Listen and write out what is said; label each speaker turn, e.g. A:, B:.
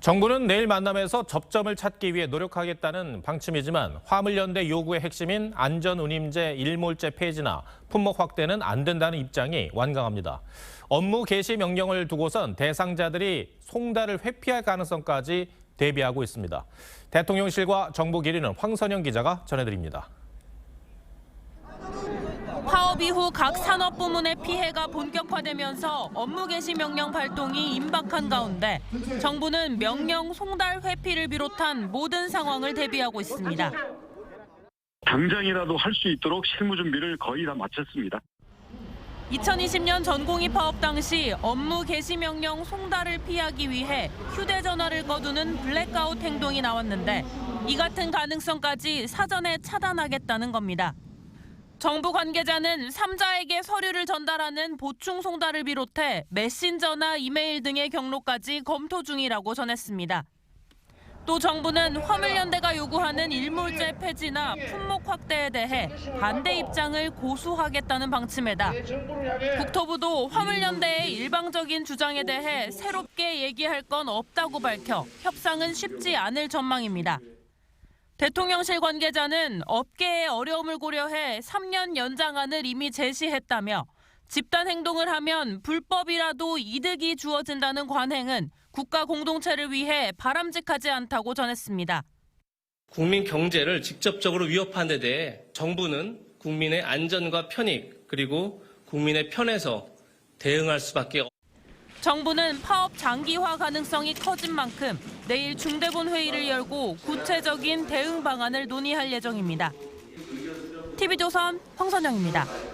A: 정부는 내일 만남에서 접점을 찾기 위해 노력하겠다는 방침이지만 화물연대 요구의 핵심인 안전운임제 일몰제 폐지나 품목 확대는 안 된다는 입장이 완강합니다. 업무 개시 명령을 두고선 대상자들이 송달을 회피할 가능성까지 대비하고 있습니다. 대통령실과 정부 길이는 황선영 기자가 전해드립니다.
B: 파업 이후 각 산업 부문의 피해가 본격화되면서 업무 개시 명령 발동이 임박한 가운데 정부는 명령 송달 회피를 비롯한 모든 상황을 대비하고 있습니다.
C: 당장이라도 할 수 있도록 실무 준비를 거의 다 마쳤습니다.
B: 2020년 전공의 파업 당시 업무 개시 명령 송달을 피하기 위해 휴대전화를 꺼두는 블랙아웃 행동이 나왔는데 이 같은 가능성까지 사전에 차단하겠다는 겁니다. 정부 관계자는 3자에게 서류를 전달하는 보충 송달을 비롯해 메신저나 이메일 등의 경로까지 검토 중이라고 전했습니다. 또 정부는 화물연대가 요구하는 일몰제 폐지나 품목 확대에 대해 반대 입장을 고수하겠다는 방침에다 국토부도 화물연대의 일방적인 주장에 대해 새롭게 얘기할 건 없다고 밝혀 협상은 쉽지 않을 전망입니다. 대통령실 관계자는 업계의 어려움을 고려해 3년 연장안을 이미 제시했다며 집단 행동을 하면 불법이라도 이득이 주어진다는 관행은 국가 공동체를 위해 바람직하지 않다고 전했습니다.
D: 국민 경제를 직접적으로 위협하는 데 대해 정부는 국민의 안전과 편익 그리고 국민의 편에서 대응할 수밖에 없
B: 정부는 파업 장기화 가능성이 커진 만큼 내일 중대본 회의를 열고 구체적인 대응 방안을 논의할 예정입니다. TV조선 황선영입니다.